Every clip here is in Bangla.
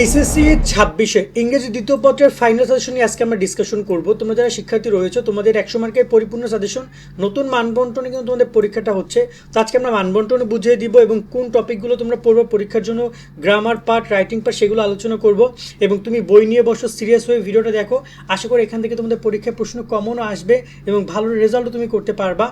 এইচএসসি ছাব্বিশে ইংরেজি দ্বিতীয় পত্রের ফাইনাল সাজেশন নিয়ে আজকে আমরা ডিসকাশন করব। তোমরা যারা শিক্ষার্থী রয়েছে, তোমাদের একশো মার্কের পরিপূর্ণ সাজেশন নতুন মানবন্টনে কিন্তু তোমাদের পরীক্ষাটা হচ্ছে। তো আজকে আমরা মানবন্টনে বুঝিয়ে দিব এবং কোন টপিকগুলো তোমরা পড়বে, পরীক্ষার জন্য গ্রামার পার্ট রাইটিং পার্ট সেগুলো আলোচনা করব। এবং তুমি বই নিয়ে বসো সিরিয়াস হয়ে ভিডিওটা দেখো। আশা করি এখান থেকে তোমাদের পরীক্ষায় প্রশ্ন কমনও আসবে এবং ভালো রেজাল্টও তুমি করতে পারবা।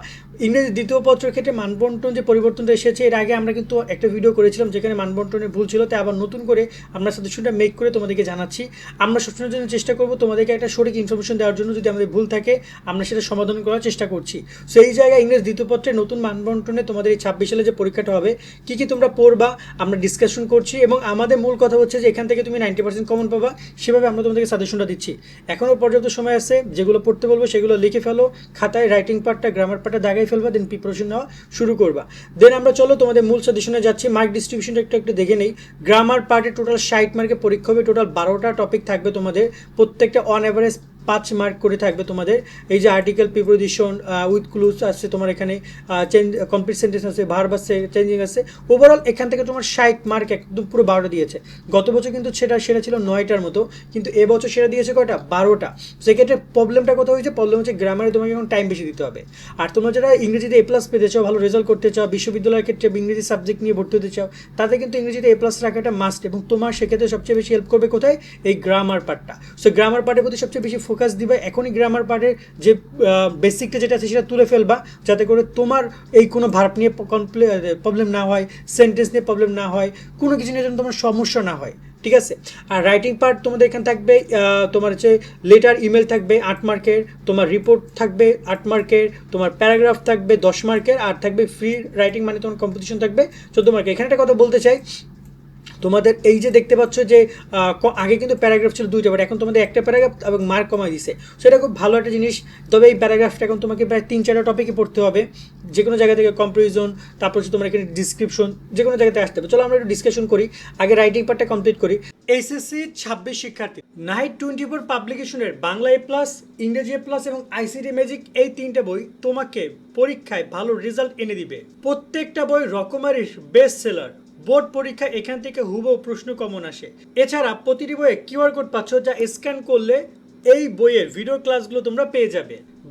ইংরেজি দ্বিতীয় পত্রের ক্ষেত্রে মানবন্টন যে পরিবর্তনটা এসেছে, এর আগে আমরা কিন্তু একটা ভিডিও করেছিলাম যেখানে মানবন্টনের ভুল ছিল, তাই আবার নতুন করে আমরা সাজেশনটা মেক করে তোমাদেরকে জানাচ্ছি। আমরা সবসময়ের জন্য চেষ্টা করব তোমাদেরকে একটা সঠিক ইনফরমেশন দেওয়ার জন্য যদি আমাদের ভুল থাকে, আমরা সেটা সমাধান করার চেষ্টা করছি। সো এই জায়গায় ইংরেজ দ্বিতীয় পত্রে নতুন মানবন্টনে তোমাদের এই ছাব্বিশ সালে যে পরীক্ষাটা হবে, কী কী তোমরা পড়বা, আমরা ডিসকাশন করছি এবং আমাদের মূল কথা হচ্ছে যে এখান থেকে তুমি নাইনটি পার্সেন্ট কমন পাবা, সেভাবে আমরা তোমাদেরকে সাজেশনটা দিচ্ছি। এখনও পর্যাপ্ত সময় আছে, যেগুলো পড়তে বলব সেগুলো লিখে ফেলো, খাতায় রাইটিং পার্টটা গ্রামার পার্টটা দাগাই ফেলবা দেন প্রিপারেশন নেওয়া শুরু করবা। দেন আমরা চলো তোমাদের মূল সাজেশনে যাচ্ছি মার্ক ডিস্ট্রিবিউশনটা একটু একটু দেখে নেই। গ্রামার পার্টে টোটাল ষাট মার্কে পরীক্ষা হবে। টোটাল বারোটা টপিক থাকবে তোমাদের। প্রত্যেকটা অন অ্যাভারেজ পাঁচ মার্ক করে থাকবে তোমাদের। এই যে আর্টিকেল প্রিপোজিশন উইথ ক্লুজ আছে তোমার এখানে চেঞ্জ কমপ্লিট সেন্টেন্স আছে ভার্ব আছে চেঞ্জিং আছে। ওভারঅল এখান থেকে তোমার ষাট মার্ক একদম পুরো বারোটা দিয়েছে। গত বছর কিন্তু সেটা সেটা ছিল নয়টার মতো, কিন্তু এবছর সেটা দিয়েছে কয়টা? বারোটা। সেক্ষেত্রে প্রবলেমটা কোথাও হয়েছে? প্রবলেম হচ্ছে গ্রামারে তোমাকে এখন টাইম বেশি দিতে হবে। আর তোমরা যারা ইংরেজিতে এ প্লাস পেতে চাও, ভালো রেজাল্ট করতে চাও, বিশ্ববিদ্যালয়ের ক্ষেত্রে ইংরেজি সাবজেক্ট নিয়ে ভর্তি হতে চাও, তাতে কিন্তু ইংরেজিতে এ প্লাস রাখাটা মাস্ট এবং তোমার সেক্ষেত্রে সবচেয়ে বেশি হেল্প করবে কোথায়? এই গ্রামার পার্টটা সো গ্রামার পার্টের প্রতি সবচেয়ে বেশি ফোকাস দিবে, এখনই গ্রামার পার্টের যে বেসিকটা যেটা আছে সেটা তুলে ফেলবা, যাতে করে তোমার এই কোনো ভার্ব নিয়ে প্রবলেম না হয় সেন্টেন্স নিয়ে প্রবলেম না হয়, কোনো কিছু নিয়ে যেন তোমার সমস্যা না হয়, ঠিক আছে? আর রাইটিং পার্ট তোমাদের এখানে থাকবে তোমার হচ্ছে লেটার ইমেল থাকবে, আট মার্কের, তোমার রিপোর্ট থাকবে, আট মার্কের, তোমার প্যারাগ্রাফ থাকবে, দশ মার্কের, আর থাকবে ফ্রি রাইটিং মানে তোমার কম্পিটিশন থাকবে। চোদ্দ মার্কের এখানে একটা কথা বলতে চাই তোমাদের এই যে দেখতে পাচ্ছ যে আগে কিন্তু প্যারাগ্রাফ ছিল দুইটা, বাট এখন তোমাদের একটা প্যারাগ্রাফ এবং মার্ক কমাই দিছে। সেটা খুব ভালো একটা জিনিস। তবে এই প্যারাগ্রাফটা এখন তোমাকে প্রায় তিন চারটা টপিকে পড়তে হবে। যে কোনো জায়গা থেকে কম্পারিজন তারপর হচ্ছে তোমার এখানে ডিসক্রিপশন যে কোনো জায়গাতে আসতে হবে। চলো আমরা একটু ডিসকাশন করি, আগে রাইটিং পার্টটা কমপ্লিট করি। এইচএসসি ছাব্বিশ শিক্ষার্থী। নাইট টোয়েন্টি ফোর পাবলিকেশনের বাংলা এ প্লাস ইংরেজি এ প্লাস এবং আইসিডি ম্যাজিক এই তিনটা বই তোমাকে পরীক্ষায় ভালো রেজাল্ট এনে দিবে। প্রত্যেকটা বই রকমারি বেস্ট সেলার বোর্ড পরীক্ষা এখান থেকে হুবহু প্রশ্ন কমন আসে। এছাড়া প্রতিটি বইয়ে কিউআর কোড পাচ্ছ যা স্ক্যান করলে এই বইয়ের ভিডিও ক্লাসগুলো তোমরা পেয়ে যাবে।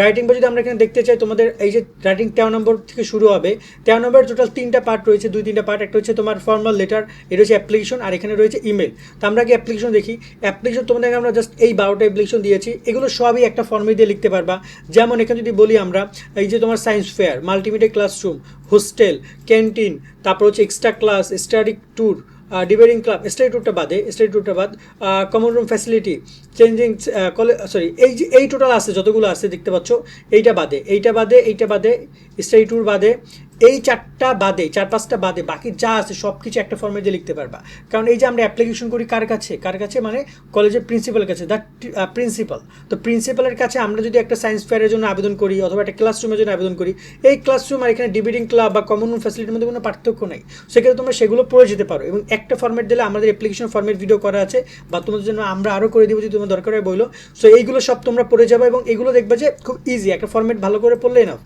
রাইটিং বই যদি আমরা এখানে দেখতে চাই, তোমাদের এই যে রাইটিং তেরো নম্বর থেকে শুরু হবে, তেরো নম্বর টোটাল তিনটা পার্ট রয়েছে, দুই তিনটা পার্ট একটা হচ্ছে তোমার ফর্মাল লেটার এটা হচ্ছে অ্যাপ্লিকেশন আর এখানে রয়েছে ইমেল তো আমরা কি অ্যাপ্লিকেশন দেখি। অ্যাপ্লিকেশন তোমাদের আমরা জাস্ট এই বারোটা অ্যাপ্লিকেশন দিয়েছি, এগুলো সবই একটা ফর্মে দিয়ে লিখতে পারবা। যেমন এখানে যদি বলি আমরা, এই যে তোমার science fair multimedia classroom hostel canteen তারপর হচ্ছে extra class study tour debating club study ট্যুরটা বাদে স্টাডি ট্যুরটা বাদ। Common room facility changing college sorry এই যে, এই টোটাল আছে, যতগুলো আছে, দেখতে পাচ্ছ, এইটা বাদে এইটা বাদে এইটা বাদে স্টাডি ট্যুর বাদে এই চারটা বাদে, চার পাঁচটা বাদে, বাকি যা আছে সব কিছু একটা ফর্মে দিয়ে লিখতে পারবা। কারণ এই যে আমরা অ্যাপ্লিকেশন করি কার কাছে? কার কাছে মানে কলেজের প্রিন্সিপালের কাছে দ্য প্রিন্সিপাল তো প্রিন্সিপালের কাছে আমরা যদি একটা সায়েন্স ফেয়ারের জন্য আবেদন করি অথবা একটা ক্লাসরুমের জন্য আবেদন করি, এই ক্লাসরুম আর এখানে ডিবেটিং ক্লাব বা কমন রুম ফ্যাসিলিটির মধ্যে কোনো পার্থক্য নেই। সেক্ষেত্রে তোমরা সেগুলো পড়ে যেতে পারো এবং একটা ফর্মেট দিলে আমাদের অ্যাপ্লিকেশন ফর্মেট ভিডিও করা আছে বা তোমাদের জন্য আমরা আরও করে দিব যদি তোমার দরকার হয় বইলো। সো এইগুলো সব তোমরা পড়ে যাবে এবং এগুলো দেখবে যে খুব ইজি একটা ফর্মেট ভালো করে পড়লে না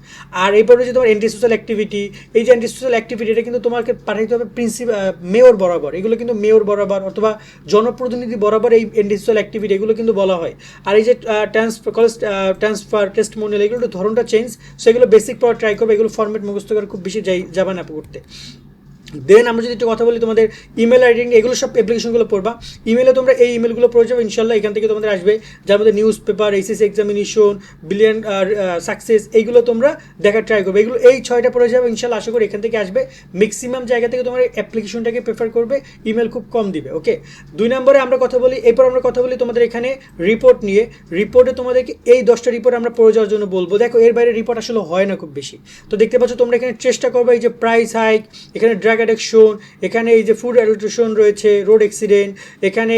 আর এরপরে যে তোমার এন্টি সোশ্যাল অ্যাক্টিভিটি এই যে অ্যান্টি সোশ্যাল অ্যাক্টিভিটি এটা কিন্তু তোমাকে পাঠাইতে হবে প্রিন্সিপ মেয়র বরাবর। এগুলো কিন্তু মেয়র বরাবর অথবা জনপ্রতিনিধি বরাবর এই অ্যান্টি সোশ্যাল অ্যাক্টিভিটি এগুলো কিন্তু বলা হয়। আর এই যে ট্রান্সফার কলেজ ট্রান্সফার টেস্ট মনিয়াল এগুলো ধরনটা চেঞ্জ সেগুলো বেসিক পড়া ট্রাই করবে, এগুলো ফর্মেট মুখস্থ করে খুব বেশি যাই, যাবে না করতে দেন আমরা যদি একটু কথা বলি তোমাদের ইমেল আইডিং এগুলো সব অ্যাপ্লিকেশনগুলো পড়বা। ইমেলে তোমরা এই ইমেলগুলো পড়ে যাবে, ইনশাল্লাহ এখান থেকে তোমাদের আসবে। যার মধ্যে news paper HS examination billion আর সাকসেস এইগুলো তোমরা দেখার ট্রাই করবে। এগুলো এই ছয়টা পড়ে যাবে, ইনশাল্লাহ আশা করি এখান থেকে আসবে। ম্যাক্সিমাম জায়গা থেকে তোমার অ্যাপ্লিকেশনটাকে প্রেফার করবে ইমেল খুব কম দিবে ওকে দুই নম্বরে আমরা কথা বলি, এরপর আমরা কথা বলি তোমাদের এখানে রিপোর্ট নিয়ে। রিপোর্টে তোমাদেরকে এই দশটা রিপোর্ট আমরা পড়ে যাওয়ার জন্য বলব। দেখো, এর বাইরে রিপোর্ট আসলে হয় না খুব বেশি। তো দেখতে পাচ্ছ তোমরা এখানে চেষ্টা করবে, এই যে প্রাইস হাইক এখানে ড্রাগ অ্যাডিকশন এখানে এই যে ফুড অ্যাডিকশন রয়েছে রোড অ্যাক্সিডেন্ট এখানে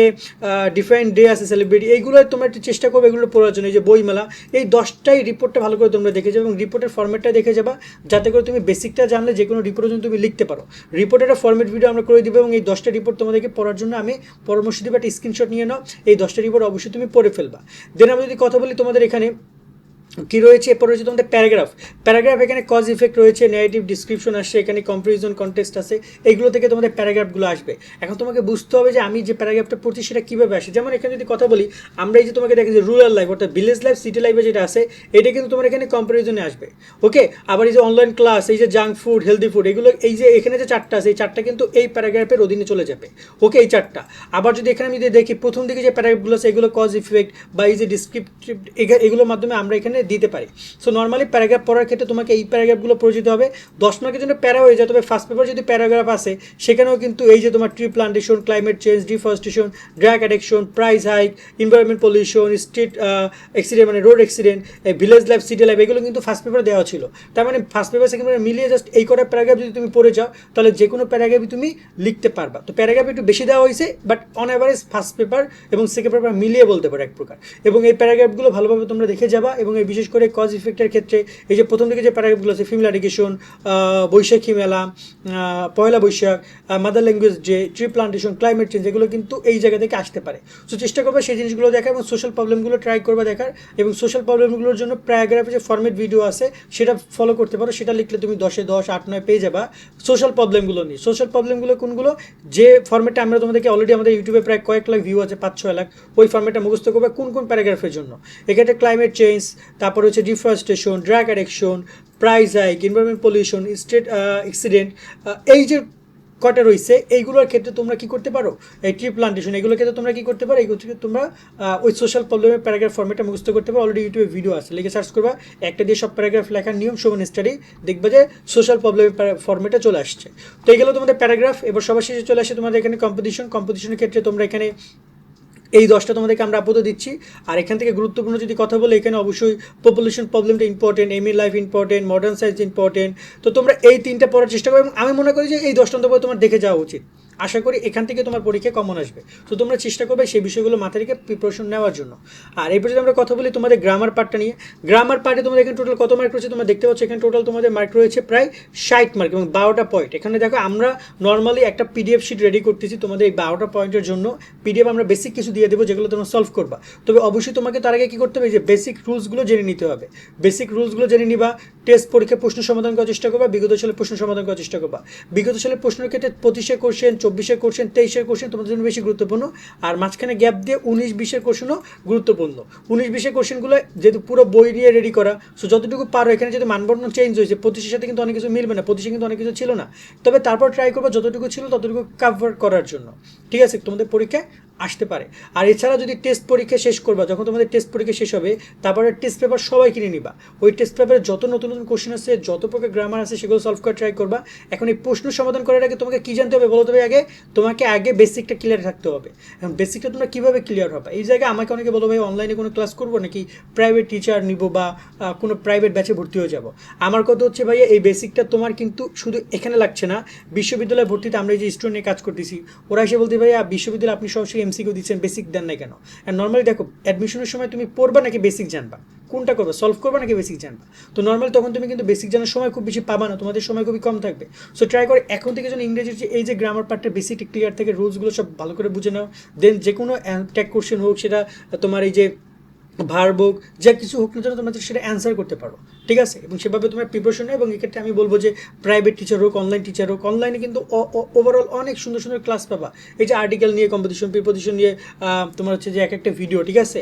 ডিফারেন্ট ডে আছে সেলিব্রিটি এইগুলো তোমরা একটু চেষ্টা করবে এগুলো পড়ার জন্য, এই যে বইমেলা, এই দশটাই রিপোর্টটা ভালো করে তোমরা দেখে যাবে এবং রিপোর্টের ফর্মেটটা দেখে যাবা, যাতে করে তুমি বেসিকটা জানলে যে কোনো রিপোর্টের জন্য তুমি লিখতে পারো। রিপোর্টের ফর্মেট ভিডিও আমরা করে দিব এবং এই দশটা রিপোর্ট তোমাদেরকে পড়ার জন্য আমি পরামর্শ দিব, একটা স্ক্রিনশট নিয়ে নাও, এই দশটা রিপোর্ট অবশ্যই তুমি পড়ে ফেলবা। দেন আমি যদি কথা বলি তোমাদের এখানে কি রয়েছে? এরপর রয়েছে তোমাদের প্যারাগ্রাফ। প্যারাগ্রাফ এখানে কজ ইফেক্ট রয়েছে নেগেটিভ ডিসক্রিপশন আসছে, এখানে কম্পারিজন কন্টেস্ট আছে, এগুলো থেকে তোমাদের প্যারাগ্রাফগুলো আসবে। এখন তোমাকে বুঝতে হবে যে আমি যে প্যারাগ্রাফটা পড়ছি সেটা কীভাবে আসে। যেমন এখানে যদি কথা বলি, আমরা এই যে তোমাকে দেখি যে রুরাল লাইফ অর্থাৎ ভিলেজ লাইফ সিটি লাইফে যেটা আছে, এটা কিন্তু তোমার এখানে কম্পারিজনে আসবে। ওকে আবার এই যে অনলাইন ক্লাস এই যে জাঙ্ক ফুড হেলদি ফুড এগুলো এই যে এখানে যে চারটা আছে, এই চারটা কিন্তু এই প্যারাগ্রাফের অধীনে চলে যাবে। ওকে এই চারটা। আবার যদি এখানে আমি যদি দেখি, প্রথম দিকে যে প্যারাগ্রাফগুলো আছে, এগুলো কজ ইফেক্ট বা এই যে ডিসক্রিপটিভ এগুলোর মাধ্যমে আমরা এখানে দিতে পারি। সো নর্মালি প্যারাগ্রাফ পড়ার ক্ষেত্রে তোমাকে এই প্যারাগ্রাফগুলো পরিচিত হবে। দশ মার্কের জন্য প্যারা হয়ে যায় তবে ফার্স্ট পেপার যদি প্যারাগ্রাফ আছে সেখানেও কিন্তু এই যে তোমার tree plantation climate change deforestation drug addiction price hike environment pollution street accident মানে road accident village life city life এগুলো কিন্তু ফার্স্ট পেপার দেওয়া ছিল। তার মানে ফার্স্ট পেপার সেকেন্ড পেপার মিলিয়ে জাস্ট এই কটা প্যারাগ্রাফ যদি তুমি পড়ে যাও, তাহলে যে কোনো প্যারাগ্রাফই তুমি লিখতে পারবা। তো প্যারাগ্রাফ একটু বেশি দেওয়া হয়েছে but on average first paper এবং সেকেন্ড পেপার মিলিয়ে বলতে পারো এক প্রকার। এবং এই প্যারাগ্রাফগুলো ভালোভাবে তোমরা দেখে যাবা এবং এই বিশেষ করে কজ ইফেক্টের ক্ষেত্রে এই যে প্রথম দিকে যে প্যারাগ্রাফগুলো আছে ফিমেল এডুকেশন বৈশাখী মেলা Pohela Baishakh mother language day tree plantation climate change এগুলো কিন্তু এই জায়গা থেকে আসতে পারে। সো চেষ্টা করবে সেই জিনিসগুলো দেখা এবং সোশ্যাল প্রবলেমগুলো ট্রাই করবে দেখার এবং সোশ্যাল প্রবলেমগুলোর জন্য প্যারাগ্রাফে যে ফর্মেট ভিডিও আছে, সেটা ফলো করতে পারো। সেটা লিখলে তুমি দশে দশ, আট, নয় পেয়ে যাবা সোশ্যাল প্রবলেমগুলো নিয়ে। সোশ্যাল প্রবলেমগুলো কোনগুলো? যে ফর্মেটটা আমরা তোমাদেরকে অলরেডি আমাদের ইউটিউবে প্রায় কয়েক লাখ ভিউ আছে, পাঁচ, ছয় লাখ, ওই ফর্মেটটা মুখস্থ করবে কোন কোন প্যারাগ্রাফের জন্য। এক্ষেত্রে ক্লাইমেট চেঞ্জ তারপর হচ্ছে deforestation drug addiction price hike environment pollution state accident এই যে কটা রয়েছে, এইগুলোর ক্ষেত্রে তোমরা কি করতে পারো? এই ট্রি প্লান্টেশন এগুলোর ক্ষেত্রে তোমরা কি করতে পারো? এইগুলো থেকে তোমরা ওই সোশ্যাল প্রবলেমের প্যারাগ্রাফ ফর্মেটটা মুখস্থ করতে পারো। অলরেডি ইউটিউবে ভিডিও আছে, লিখে সার্চ করবা। একটা দিয়ে সব প্যারাগ্রাফ লেখার নিয়ম শোভন স্টাডি দেখবে যে সোশ্যাল প্রবলেমের ফর্মেটে চলে আসছে। তো এগুলো তোমাদের প্যারাগ্রাফ এবার সবার শেষে চলে আসে তোমাদের এখানে কম্পিটিশন কম্পিটিশনের ক্ষেত্রে তোমরা এখানে এই দশটা তোমাদেরকে আমরা আপাতত দিচ্ছি। আর এখান থেকে গুরুত্বপূর্ণ যদি কথা বলে, এখানে অবশ্যই পপুলেশন প্রবলেমটা ইম্পর্টেন্ট এমি life important modern science important তো তোমরা এই তিনটা পড়ার চেষ্টা করো এবং আমি মনে করি যে এই দশটা তোমার দেখে যাওয়া উচিত। আশা করি এখান থেকে তোমার পরীক্ষা কমন আসবে। তো তোমরা চেষ্টা করবে সেই বিষয়গুলো মাথায় রেখে প্রিপারেশন নেওয়ার জন্য। আর এরপর যদি আমরা কথা বলি তোমাদের গ্রামার পার্টটা নিয়ে গ্রামার পার্টে তোমাদের এখানে টোটাল কত মার্ক রয়েছে তোমরা দেখতে পাচ্ছ, এখানে টোটাল তোমাদের মার্ক রয়েছে প্রায় ষাট মার্ক এবং বারোটা পয়েন্ট এখানে দেখো আমরা নর্মালি একটা পিডিএফ শিট রেডি করতেছি তোমাদের এই বারোটা পয়েন্টের জন্য। পিডিএফ আমরা বেসিক কিছু দিয়ে দেবো যেগুলো তোমরা সলভ করবা। তবে অবশ্যই তোমাকে তার আগে কী করতে হবে যে বেসিক রুলসগুলো জেনে নিতে হবে। বেসিক রুলসগুলো জেনে নিবা টেস্ট পরীক্ষায় প্রশ্ন সমাধান করার চেষ্টা করবা, বিগত সালের প্রশ্ন সমাধান করার চেষ্টা করবা। বিগত সালের প্রশ্নের ক্ষেত্রে পঁচিশে কোশ্চেন চব্বিশে কোশ্চেন তেইশের কোশ্চেন তোমাদের জন্য বেশি গুরুত্বপূর্ণ। আর মাঝখানে গ্যাপ দিয়ে উনিশ বিশের কোশ্চেনও গুরুত্বপূর্ণ। উনিশ বিশের কোশ্চেনগুলো যেহেতু পুরো বই নিয়ে রেডি করা সো যতটুকু পারো এখানে যদি মানবর্ণ চেঞ্জ হয়েছে, পঁচিশের সাথে কিন্তু অনেক কিছু মিলবে না, পঁচিশে কিন্তু অনেক কিছু ছিল না। তবে তারপর ট্রাই করব, যতটুকু ছিল ততটুকু কাভার করার জন্য। ঠিক আছে, তোমাদের পরীক্ষায় আসতে পারে। আর এছাড়া যদি টেস্ট পরীক্ষা শেষ করবা, যখন তোমাদের টেস্ট পরীক্ষা শেষ হবে, তারপরে টেস্ট পেপার সবাই কিনে নিবা। ওই টেস্ট পেপারে যত নতুন নতুন কোশ্চেন আছে, যত প্রকার গ্রামার আছে, সেগুলো সলভ করার ট্রাই করবা। এখন এই প্রশ্ন সমাধান করার আগে তোমাকে কী জানতে হবে বলো তবে আগে? তোমাকে আগে বেসিকটা ক্লিয়ার থাকতে হবে। এখন বেসিকটা তোমরা কীভাবে ক্লিয়ার হবে? এই জায়গায় আমাকে অনেকে বলো ভাই অনলাইনে কোনো ক্লাস করব নাকি প্রাইভেট টিচার নিব বা কোনো প্রাইভেট ব্যাচে ভর্তি হয়ে যাব? আমার কথা হচ্ছে ভাইয়া, এই বেসিকটা তোমার কিন্তু শুধু এখানে লাগছে না। বিশ্ববিদ্যালয়ে ভর্তিতে আমরা যে স্টুডেন্ট নিয়ে কাজ করতেছি, ওরা এসে বলতে ভাইয়া, বিশ্ববিদ্যালয়ে আপনি সরাসরি এমসিকিউ দিচ্ছেন বেসিক দেন না কেন? আর নর্মালি দেখো অ্যাডমিশনের সময় তুমি পড়বা নাকি বেসিক জানবা? কোনটা করবে সলভ করবা নাকি বেসিক জানবা? তো নর্মালি তখন তুমি কিন্তু বেসিক জানার সময় খুব বেশি পাবা না, তোমাদের সময় খুবই কম থাকবে। সো ট্রাই করে এখন থেকে যেন ইংরেজির যে এই যে গ্রামার পার্টটা বেসিক ক্লিয়ার থেকে রুলসগুলো সব ভালো করে বুঝে নাও। দেন যে কোনো ট্যাগ কোশ্চেন হোক, সেটা তোমার এই যে ভার্ব হোক, যা কিছু হোক না যেন তোমরা সেটা অ্যান্সার করতে পারো। ঠিক আছে? এবং সেভাবে তোমার প্রিপারেশন এবং এক্ষেত্রে আমি বলব যে প্রাইভেট টিচার হোক অনলাইন টিচার হোক অনলাইনে কিন্তু ওভারঅল অনেক সুন্দর সুন্দর ক্লাস পাবা। এই যে আর্টিকেল নিয়ে কম্পিটিশন প্রিপোজিশন নিয়ে তোমার হচ্ছে যে এক একটা ভিডিও ঠিক আছে?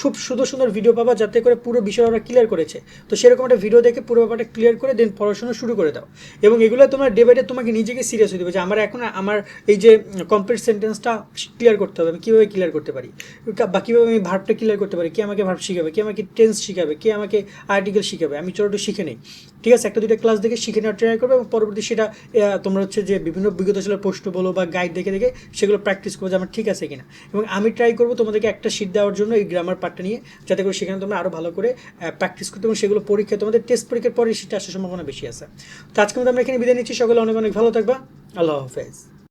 খুব সুন্দর সুন্দর ভিডিও পাবা যাতে করে পুরো বিষয় ওরা ক্লিয়ার করেছে। তো সেরকম একটা ভিডিও দেখে পুরো ব্যাপারটা ক্লিয়ার করে দেন পড়াশোনা শুরু করে দাও। এবং এগুলো তোমার ডে বাই ডে তোমাকে নিজেকে সিরিয়াস হতে হবে যে আমার এখন, আমার এই যে কমপ্লিট সেন্টেন্সটা ক্লিয়ার করতে হবে, আমি কীভাবে ক্লিয়ার করতে পারি? বা কীভাবে আমি ভার্বটা ক্লিয়ার করতে পারি? কে আমাকে ভাব শিখাবে? কে আমাকে টেন্স শিখাবে? কে আমাকে আর্টিকেল শিখাবে? আমি চলো একটু শিখে নিই। ঠিক আছে, একটা দুটো ক্লাস দেখে শিখে নেওয়ার ট্রাই করবে এবং পরবর্তী সেটা তোমরা হচ্ছে যে বিভিন্ন বিগত সালের প্রশ্ন বলো বা গাইড দেখে দেখে সেগুলো প্র্যাকটিস করব যে আমার ঠিক আছে কিনা। এবং আমি ট্রাই করব তোমাদেরকে একটা শীট দেওয়ার জন্য এই গ্রামার পার্টটা নিয়ে, যাতে করে সেখানে তোমরা আরও ভালো করে প্র্যাকটিস করতে এবং সেগুলো পরীক্ষা, তোমাদের টেস্ট পরীক্ষার পরে সেটা আসার সম্ভাবনা বেশি আছে। তো আজকে আমরা এখানে বিদায় নিচ্ছি। সকলে অনেক অনেক ভালো থাকবা। আল্লাহ হাফেজ।